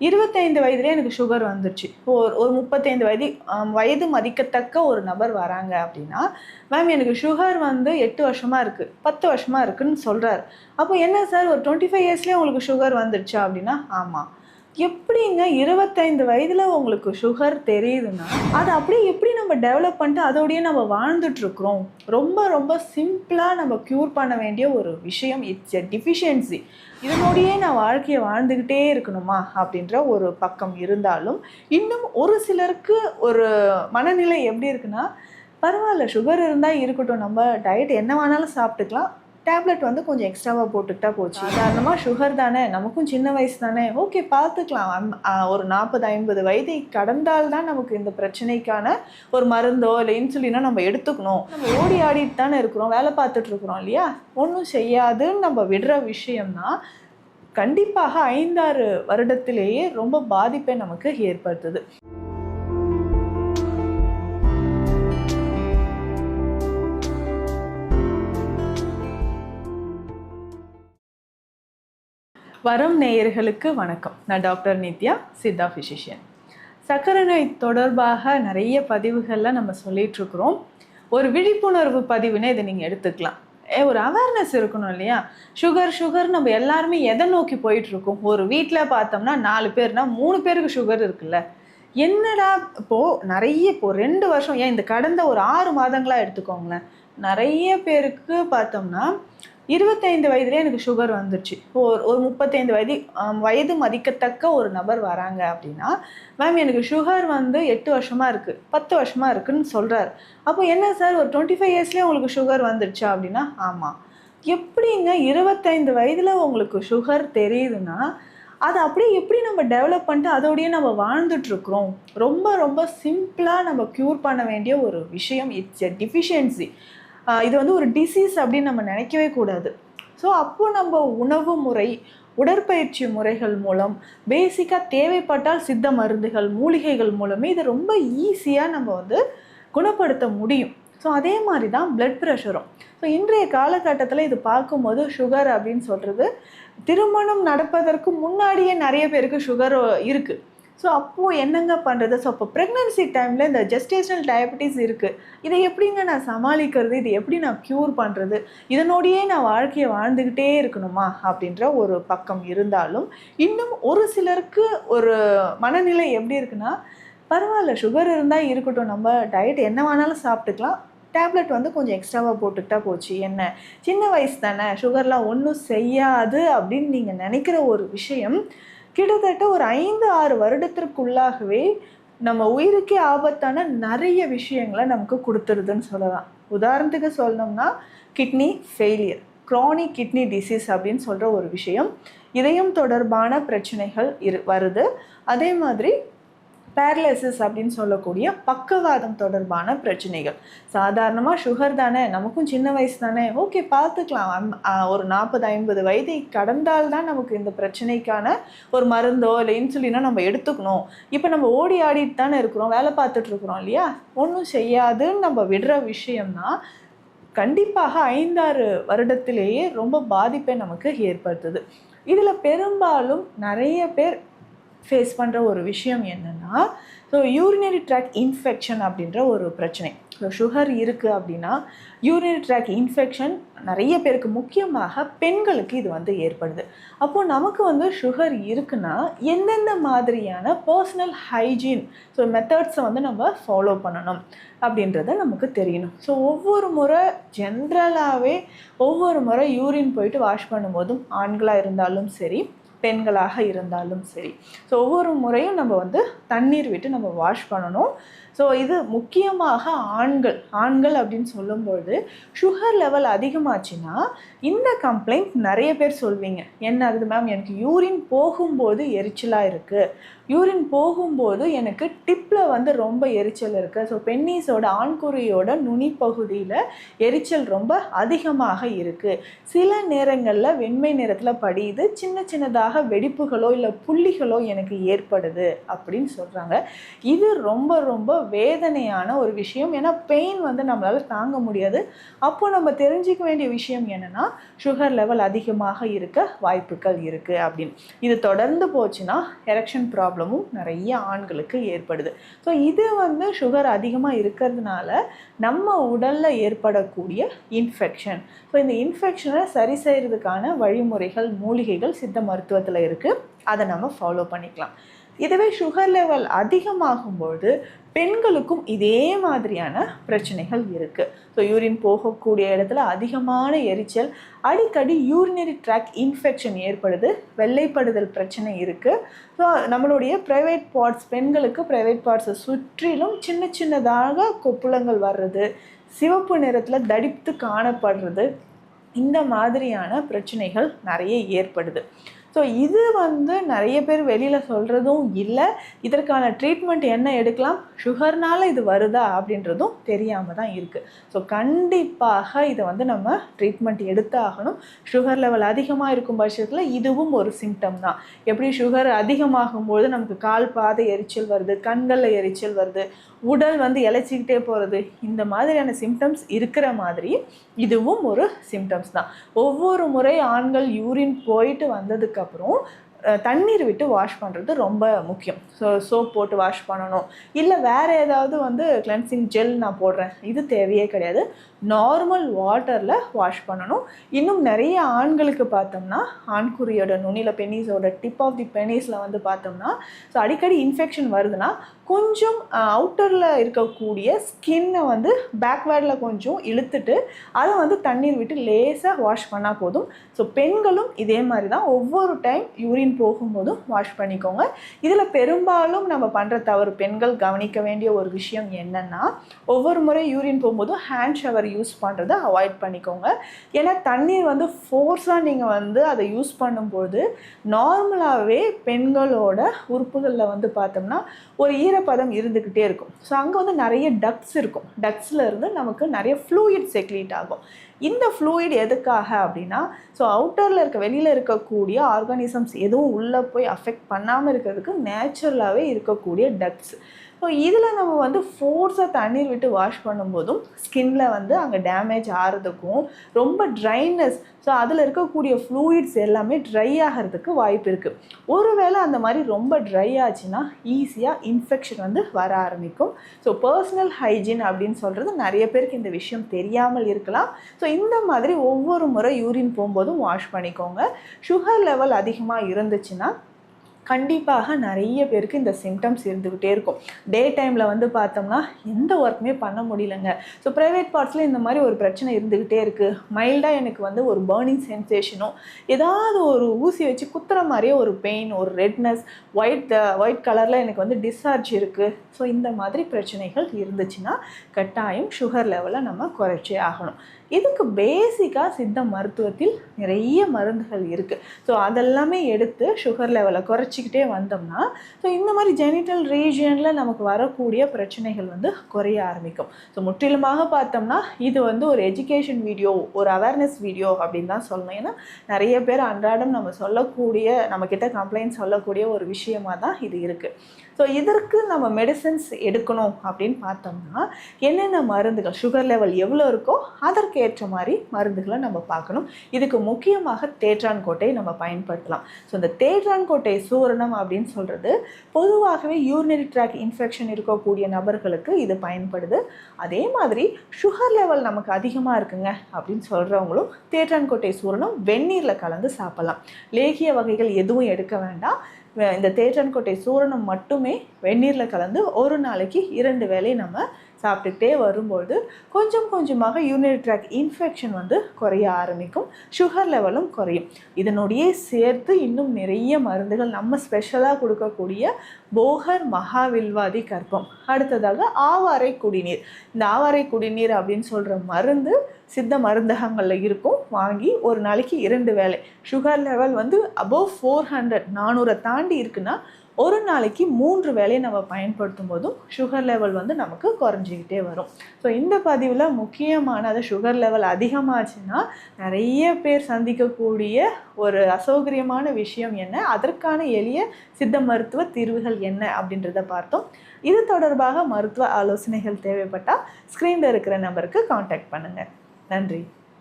இருபத்தைந்து வயதுலேயே எனக்கு சுகர் வந்துருச்சு. ஒரு ஒரு முப்பத்தைந்து வயது வயது மதிக்கத்தக்க ஒரு நபர் வராங்க அப்படின்னா மேம் எனக்கு சுகர் வந்து எட்டு வருஷமாக இருக்குது பத்து வருஷமாக இருக்குன்னு சொல்கிறார் அப்போ என்ன சார் ஒரு டுவெண்ட்டி ஃபைவ் இயர்ஸ்லேயே உங்களுக்கு சுகர் வந்துருச்சா அப்படின்னா ஆமாம் எப்படிங்க இருபத்தைந்து வயதில் உங்களுக்கு சுகர் தெரியுதுன்னா அதை அப்படியே எப்படி நம்ம டெவலப் பண்ணிட்டு அதோடய நம்ம வாழ்ந்துட்டுருக்குறோம். ரொம்ப ரொம்ப சிம்பிளாக நம்ம க்யூர் பண்ண வேண்டிய ஒரு விஷயம். இட்ஸ் எ டிஃபிஷியன்சி இதனோடையே நான் வாழ்க்கையை வாழ்ந்துக்கிட்டே இருக்கணுமா அப்படின்ற ஒரு பக்கம் இருந்தாலும் இன்னும் ஒரு சிலருக்கு ஒரு மனநிலை எப்படி இருக்குன்னா பரவாயில்ல சுகர் இருந்தால் இருக்கட்டும். நம்ம டயட் என்ன வேணாலும் சாப்பிட்டுக்கலாம். டேப்லெட் வந்து கொஞ்சம் எக்ஸ்ட்ராவாக போட்டுக்கிட்டா போச்சு. காரணமாக சுகர் தானே? நமக்கும் சின்ன வயசு தானே? ஓகே பார்த்துக்கலாம். ஒரு நாற்பது ஐம்பது வயதை கடந்தால் தான் நமக்கு இந்த பிரச்சனைக்கான ஒரு மருந்தோ இல்லை இன்சுலினோ நம்ம எடுத்துக்கணும். நம்ம ஓடி ஆடிட்டு தானே இருக்கிறோம். வேலை பார்த்துட்டு இருக்கிறோம் இல்லையா? ஒன்றும் செய்யாதுன்னு நம்ம விடுற விஷயம்னா கண்டிப்பாக ஐந்தாறு வருடத்திலேயே ரொம்ப பாதிப்பை நமக்கு ஏற்படுத்துது. வரம் நேயர்களுக்கு வணக்கம். நான் டாக்டர் நித்யா சித்தா ஃபிசிஷியன் சர்க்கரை நோய் தொடர்பாக நிறைய பதிவுகளில் நம்ம சொல்லிகிட்ருக்குறோம் ஒரு விழிப்புணர்வு பதிவுன்னு இதை நீங்கள் எடுத்துக்கலாம். ஏ, ஒரு அவேர்னஸ் இருக்கணும் இல்லையா? சுகர் சுகர் நம்ம எல்லாருமே எதை நோக்கி போயிட்டுருக்கோம் ஒரு வீட்டில் பார்த்தோம்னா நாலு பேர்னா மூணு பேருக்கு சுகர் இருக்குல்ல. என்னடா இப்போது நிறைய இப்போது ரெண்டு வருஷம் ஏன் இந்த கடந்த ஒரு ஆறு மாதங்களாக எடுத்துக்கோங்களேன். நிறைய பேருக்கு பார்த்தோம்னா இருபத்தைந்து வயதுலேயே எனக்கு சுகர் வந்துருச்சு. ஒரு ஒரு முப்பத்தைந்து வயது வயது மதிக்கத்தக்க ஒரு நபர் வராங்க அப்படின்னா மேம் எனக்கு சுகர் வந்து எட்டு வருஷமாக இருக்குது பத்து வருஷமாக இருக்குன்னு சொல்கிறாரு அப்போ என்ன சார் ஒரு டுவெண்ட்டி ஃபைவ் இயர்ஸ்லேயே உங்களுக்கு சுகர் வந்துருச்சா அப்படின்னா ஆமாம் எப்படிங்க இருபத்தைந்து வயதில் உங்களுக்கு சுகர் தெரியுதுன்னா அதை அப்படியே எப்படி நம்ம டெவலப் பண்ணிட்டு அதோடய நம்ம வாழ்ந்துட்டுருக்குறோம் ரொம்ப ரொம்ப சிம்பிளாக நம்ம க்யூர் பண்ண வேண்டிய ஒரு விஷயம் இட்ஸ் எ டிஃபிஷியன்சி இது வந்து ஒரு டிசீஸ் அப்படின்னு நம்ம நினைக்கவே கூடாது. ஸோ அப்போ நம்ம உணவு முறை உடற்பயிற்சி முறைகள் மூலம் பேசிக்காக தேவைப்பட்டால் சித்த மருந்துகள் மூலிகைகள் மூலமே இதை ரொம்ப ஈஸியாக நம்ம வந்து குணப்படுத்த முடியும். ஸோ அதே மாதிரி தான் பிளட் ப்ரெஷரும் ஸோ இன்றைய காலகட்டத்தில் இது பார்க்கும்போது சுகர் அப்படின்னு சொல்கிறது திருமணம் நடப்பதற்கு முன்னாடியே நிறைய பேருக்கு சுகர் இருக்குது ஸோ அப்போது என்னங்க பண்ணுறது ஸோ அப்போ ப்ரெக்னன்சி டைமில் இந்த ஜெஸ்டேஷனல் டயபெட்டிஸ் இருக்குது இதை எப்படிங்க நான் சமாளிக்கிறது? இது எப்படி நான் க்யூர் பண்ணுறது இதனோடையே நான் வாழ்க்கையை வாழ்ந்துக்கிட்டே இருக்கணுமா? அப்படின்ற ஒரு பக்கம் இருந்தாலும் இன்னும் ஒரு சிலருக்கு ஒரு மனநிலை எப்படி இருக்குன்னா பரவாயில்ல சுகர் இருந்தால் இருக்கட்டும். நம்ம டயட் என்ன வேணாலும் சாப்பிட்டுக்கலாம். டேப்லெட் வந்து கொஞ்சம் எக்ஸ்ட்ராவாக போட்டுக்கிட்டா போச்சு. என்ன? சின்ன வயசு தானே. சுகர்லாம் ஒன்றும் செய்யாது அப்படின்னு நீங்கள் நினைக்கிற ஒரு விஷயம் கிட்டத்தட்ட ஒரு ஐந்து ஆறு வருடத்திற்குள்ளாகவே நம்ம உயிருக்கே ஆபத்தான நிறைய விஷயங்களை நமக்கு கொடுத்துருதுன்னு சொல்லலாம். உதாரணத்துக்கு சொல்லணும்னா kidney failure chronic kidney disease அப்படின்னு சொல்கிற ஒரு விஷயம். இதயம் தொடர்பான பிரச்சனைகள் இரு வருது. அதே மாதிரி பேரலைசஸ் அப்படின்னு சொல்லக்கூடிய பக்கவாதம் தொடர்பான பிரச்சனைகள். சாதாரணமாக சுகர் தானே நமக்கும் சின்ன வயசு தானே. ஓகே பார்த்துக்கலாம். ஒரு நாற்பது ஐம்பது வயதை கடந்தால் தான் நமக்கு இந்த பிரச்சனைக்கான ஒரு மருந்தோ இல்லை இன்சுலினோ நம்ம எடுத்துக்கணும். இப்போ நம்ம ஓடி ஆடிட்டு தானே இருக்கிறோம் வேலை பார்த்துட்டு இருக்கிறோம் இல்லையா? ஒன்றும் செய்யாதுன்னு நம்ம விடுற விஷயம்னா கண்டிப்பாக ஐந்தாறு வருடத்திலேயே ரொம்ப பாதிப்பை நமக்கு ஏற்படுத்துது. இதில் பெரும்பாலும் நிறைய பேர் ஃபேஸ் பண்ணுற ஒரு விஷயம் என்னென்னா ஸோ யூரினரி ட்ராக் இன்ஃபெக்ஷன் அப்படின்ற ஒரு பிரச்சனை. ஸோ சுகர் இருக்குது அப்படின்னா யூரினரி ட்ராக் இன்ஃபெக்ஷன் நிறைய பேருக்கு முக்கியமாக பெண்களுக்கு இது வந்து ஏற்படுது. அப்போது நமக்கு வந்து சுகர் இருக்குன்னா எந்தெந்த மாதிரியான பர்சனல் ஹைஜீன் ஸோ மெத்தட்ஸை வந்து நம்ம ஃபாலோ பண்ணணும் அப்படின்றத நமக்கு தெரியணும். ஸோ ஒவ்வொரு முறை ஜென்ரலாகவே ஒவ்வொரு முறை யூரின் போயிட்டு வாஷ் பண்ணும்போதும் ஆண்களாக இருந்தாலும் சரி பெண்களாக இருந்தாலும் சரி. ஸோ ஒவ்வொரு முறையும் நம்ம வந்து தண்ணீர் விட்டு நம்ம வாஷ் பண்ணணும். ஸோ இது முக்கியமாக ஆண்கள் ஆண்கள் அப்படின்னு சொல்லும்பொழுது சுகர் லெவல் அதிகமாச்சுன்னா இந்த கம்ப்ளைண்ட் நிறைய பேர் சொல்வீங்க. என்ன ஆகுது மேம் எனக்கு யூரின் போகும்போது எரிச்சலாக இருக்குது யூரின் போகும்போது எனக்கு டிப்பில் வந்து ரொம்ப எரிச்சல் இருக்குது ஸோ பென்னீஸோட ஆண்குறியோட நுனி பகுதியில் எரிச்சல் ரொம்ப அதிகமாக இருக்குது சில நேரங்களில் வெண்மை நிறத்தில் படியுது. சின்ன சின்னதாக வெடிப்புகளோ இல்லை புள்ளிகளோ எனக்கு ஏற்படுது அப்படின்னு சொல்கிறாங்க இது ரொம்ப ரொம்ப வேதனையான ஒரு விஷயம். ஏன்னா பெயின் வந்து நம்மளால் தாங்க முடியாது. அப்போ நம்ம தெரிஞ்சிக்க வேண்டிய விஷயம் என்னென்னா சுகர் லெவல் அதிகமாக இருக்க வாய்ப்புகள் இருக்குது அப்படின்னு. இது தொடர்ந்து போச்சுன்னா எரெக்ஷன் ப்ராப்ளமும் நிறைய ஆண்களுக்கு ஏற்படுது. ஸோ இது வந்து சுகர் அதிகமாக இருக்கிறதுனால நம்ம உடலில் ஏற்படக்கூடிய இன்ஃபெக்ஷன் ஸோ இந்த இன்ஃபெக்ஷனை சரி செய்கிறதுக்கான வழிமுறைகள் மூலிகைகள் சித்த மருத்துவத்தில் இருக்குது அதை நம்ம ஃபாலோ பண்ணிக்கலாம். இதுவே சுகர் லெவல் அதிகமாகும்போது பெண்களுக்கும் இதே மாதிரியான பிரச்சனைகள் இருக்குது ஸோ யூரின் போகக்கூடிய இடத்துல அதிகமான எரிச்சல் அடிக்கடி யூரினரி ட்ராக் இன்ஃபெக்ஷன் ஏற்படுது வெள்ளைப்படுதல் பிரச்சனை இருக்குது ஸோ நம்மளுடைய ப்ரைவேட் பார்ட்ஸ் பெண்களுக்கு ப்ரைவேட் பார்ட்ஸை சுற்றிலும் சின்ன சின்னதாக கொப்புளங்கள் வர்றது சிவப்பு நிறத்தில் தடித்து காணப்படுறது இந்த மாதிரியான பிரச்சனைகள் நிறைய ஏற்படுது. ஸோ இது வந்து நிறைய பேர் வெளியில் சொல்கிறதும் இல்லை. இதற்கான ட்ரீட்மெண்ட் என்ன எடுக்கலாம்? சுகர்னால் இது வருதா? அப்படின்றதும் தெரியாமல் தான் இருக்குது ஸோ கண்டிப்பாக இதை வந்து நம்ம ட்ரீட்மெண்ட் எடுத்தாகணும். சுகர் லெவல் அதிகமாக இருக்கும் பட்சத்தில் இதுவும் ஒரு சிம்டம் தான். எப்படி சுகர் அதிகமாகும்போது நமக்கு கால் பாதை எரிச்சல் வருது கண்களில் எரிச்சல் வருது உடல் வந்து இழைச்சிக்கிட்டே போகிறது இந்த மாதிரியான சிம்டம்ஸ் இருக்கிற மாதிரி இதுவும் ஒரு சிம்டம்ஸ் தான். ஒவ்வொரு முறை ஆண்கள் யூரின் போயிட்டு அப்புறம் தண்ணீர் விட்டு வாஷ் பண்ணுறது ரொம்ப முக்கியம். ஸோ சோப் போட்டு வாஷ் பண்ணணும். இல்லை வேறு ஏதாவது வந்து கிளென்சிங் ஜெல் நான் போடுறேன். இது தேவையே கிடையாது. நார்மல் வாட்டரில் வாஷ் பண்ணணும். இன்னும் நிறைய ஆண்களுக்கு பார்த்தோம்னா ஆண்குறியோட நுனியில் பெனிஸோட டிப் ஆஃப் தி பெனிஸில் வந்து பார்த்தோம்னா ஸோ அடிக்கடி இன்ஃபெக்ஷன் வருதுன்னா கொஞ்சம் அவுட்டரில் இருக்கக்கூடிய ஸ்கின்னை வந்து பேக்வேர்டில் கொஞ்சம் இழுத்துட்டு அதை வந்து தண்ணீர் விட்டு லேசாக வாஷ் பண்ணால் போதும். ஸோ பெண்களும் இதே மாதிரி தான். ஒவ்வொரு டைம் யூரின் போகும்போதும் வாஷ் பண்ணிக்கோங்க. இதில் பெரும்பாலும் நம்ம பண்ணுற தவறு பெண்கள் கவனிக்க வேண்டிய ஒரு விஷயம் என்னென்னா ஒவ்வொரு முறை யூரின் போகும்போதும் ஹேண்ட் ஷவர் யூஸ் பண்ணுறதை அவாய்ட் பண்ணிக்கோங்க. ஏன்னா தண்ணீர் வந்து ஃபோர்ஸாக நீங்கள் வந்து அதை யூஸ் பண்ணும்போது நார்மலாகவே பெண்களோட உறுப்புகளில் வந்து பார்த்தோம்னா ஒரு ஈரப்பதம் இருந்துக்கிட்டே இருக்கும். ஸோ அங்கே வந்து நிறைய டக்ஸ் இருக்கும். டக்ஸில் இருந்து நமக்கு நிறைய ஃப்ளூயிட் செக்ரீட் ஆகும். இந்த ஃப்ளூயிட் எதுக்காக அப்படின்னா ஸோ அவுட்டரில் இருக்க வெளியில் இருக்கக்கூடிய ஆர்கானிசம்ஸ் எதுவும் உள்ளே போய் அஃபெக்ட் பண்ணாமல் இருக்கிறதுக்கு நேச்சுரலாகவே இருக்கக்கூடிய டக்ஸ் ஸோ இதில் நம்ம வந்து ஃபோர்ஸாக தண்ணீர் விட்டு வாஷ் பண்ணும்போதும் ஸ்கின்ல வந்து அங்கே டேமேஜ் ஆகிறதுக்கும் ரொம்ப ட்ரைனஸ் ஸோ அதில் இருக்கக்கூடிய ஃப்ளூயிட்ஸ் எல்லாமே ட்ரை ஆகிறதுக்கு வாய்ப்பு இருக்குது ஒருவேளை அந்த மாதிரி ரொம்ப ட்ரை ஆச்சுன்னா ஈஸியாக இன்ஃபெக்ஷன் வந்து வர ஆரம்பிக்கும். ஸோ பர்சனல் ஹைஜீன் அப்படின்னு சொல்கிறது நிறைய பேருக்கு இந்த விஷயம் தெரியாமல் இருக்கலாம். ஸோ இந்த மாதிரி ஒவ்வொரு முறை யூரின் போகும்போதும் வாஷ் பண்ணிக்கோங்க. சுகர் லெவல் அதிகமாக இருந்துச்சுன்னா கண்டிப்பாக நிறைய பேருக்கு இந்த சிம்டம்ஸ் இருந்துக்கிட்டே இருக்கும். டே டைமில் வந்து பார்த்தோம்னா எந்த ஒர்க்குமே பண்ண முடியலங்க. ஸோ ப்ரைவேட் பார்ட்ஸில் இந்த மாதிரி ஒரு பிரச்சனை இருந்துக்கிட்டே இருக்குது மைல்டாக எனக்கு வந்து ஒரு பேர்னிங் சென்சேஷனும் ஏதாவது ஒரு ஊசி வச்சு குத்துற மாதிரியே ஒரு பெயின் ஒரு ரெட்னஸ் ஒயிட் ஒயிட் கலரில் எனக்கு வந்து டிஸ்சார்ஜ் இருக்குது ஸோ இந்த மாதிரி பிரச்சனைகள் இருந்துச்சுன்னா கட்டாயம் சுகர் லெவலை நம்ம குறைச்சே ஆகணும். இதுக்கு பேசிக்காக சித்த மருத்துவத்தில் நிறைய மருந்துகள் இருக்குது ஸோ அதெல்லாமே எடுத்து சுகர் லெவலை வச்சுக்கிட்டே வந்தோம்னா ஸோ இந்த மாதிரி ஜெனிட்டல் ரீஜியனில் நமக்கு வரக்கூடிய பிரச்சனைகள் வந்து குறைய ஆரம்பிக்கும். ஸோ முற்றிலுமாக பார்த்தோம்னா இது வந்து ஒரு எஜுகேஷன் வீடியோ ஒரு அவேர்னஸ் வீடியோ அப்படின்னு தான் சொல்லணும். ஏன்னா நிறைய பேர் அன்றாடம் நம்ம சொல்லக்கூடிய நம்மக்கிட்ட கம்ப்ளைண்ட் சொல்லக்கூடிய ஒரு விஷயமாக தான் இது இருக்குது ஸோ இதற்கு நம்ம மெடிசன்ஸ் எடுக்கணும் அப்படின்னு பார்த்தோம்னா என்னென்ன மருந்துகள் சுகர் லெவல் எவ்வளோ இருக்கோ அதற்கு ஏற்ற மாதிரி மருந்துகளை நம்ம பார்க்கணும். இதுக்கு முக்கியமாக தேற்றான் கோட்டையை நம்ம பயன்படுத்தலாம். ஸோ இந்த தேற்றான் கோட்டை சூரணம் அப்படின்னு சொல்கிறது பொதுவாகவே யூரினரி ட்ராக் இன்ஃபெக்ஷன் இருக்கக்கூடிய நபர்களுக்கு இது பயன்படுது. அதே மாதிரி சுகர் லெவல் நமக்கு அதிகமாக இருக்குங்க அப்படின்னு சொல்கிறவங்களும் தேற்றான் கோட்டை சூரணம் வெந்நீரில் கலந்து சாப்பிடலாம். லேகிய வகைகள் எதுவும் எடுக்க வேண்டாம். இந்த தேற்றன்கோட்டை சூரணம் மட்டுமே வெந்நீரில் கலந்து ஒரு நாளைக்கு இரண்டு வேலை நம்ம சாப்பிட்டுக்கிட்டே வரும்போது கொஞ்சம் கொஞ்சமாக யூரினரி ட்ராக் இன்ஃபெக்ஷன் வந்து குறைய ஆரம்பிக்கும். சுகர் லெவலும் குறையும். இதனுடைய சேர்த்து இன்னும் நிறைய மருந்துகள் நம்ம ஸ்பெஷலாக கொடுக்கக்கூடிய போகர் மகாவில்வாதி கற்பம். அடுத்ததாக ஆவாரை குடிநீர். இந்த ஆவாரை குடிநீர் அப்படின்னு சொல்கிற மருந்து சித்த மருந்தகங்களில் இருக்கும். வாங்கி ஒரு நாளைக்கு இரண்டு வேளை. சுகர் லெவல் வந்து அபவ் ஃபோர் ஹண்ட்ரட் நானூறை தாண்டி இருக்குன்னா ஒரு நாளைக்கு மூன்று வேலையை நம்ம பயன்படுத்தும் போதும் சுகர் லெவல் வந்து நமக்கு குறைஞ்சிக்கிட்டே வரும். ஸோ இந்த பதிவில் முக்கியமான அது சுகர் லெவல் அதிகமாச்சுன்னா நிறைய பேர் சந்திக்கக்கூடிய ஒரு அசௌகரியமான விஷயம் என்ன? அதற்கான எளிய சித்த மருத்துவ தீர்வுகள் என்ன? அப்படின்றத பார்த்தோம். இது தொடர்பாக மருத்துவ ஆலோசனைகள் தேவைப்பட்டால் ஸ்க்ரீனில் இருக்கிற நம்பருக்கு காண்டாக்ட் பண்ணுங்கள் நன்றி.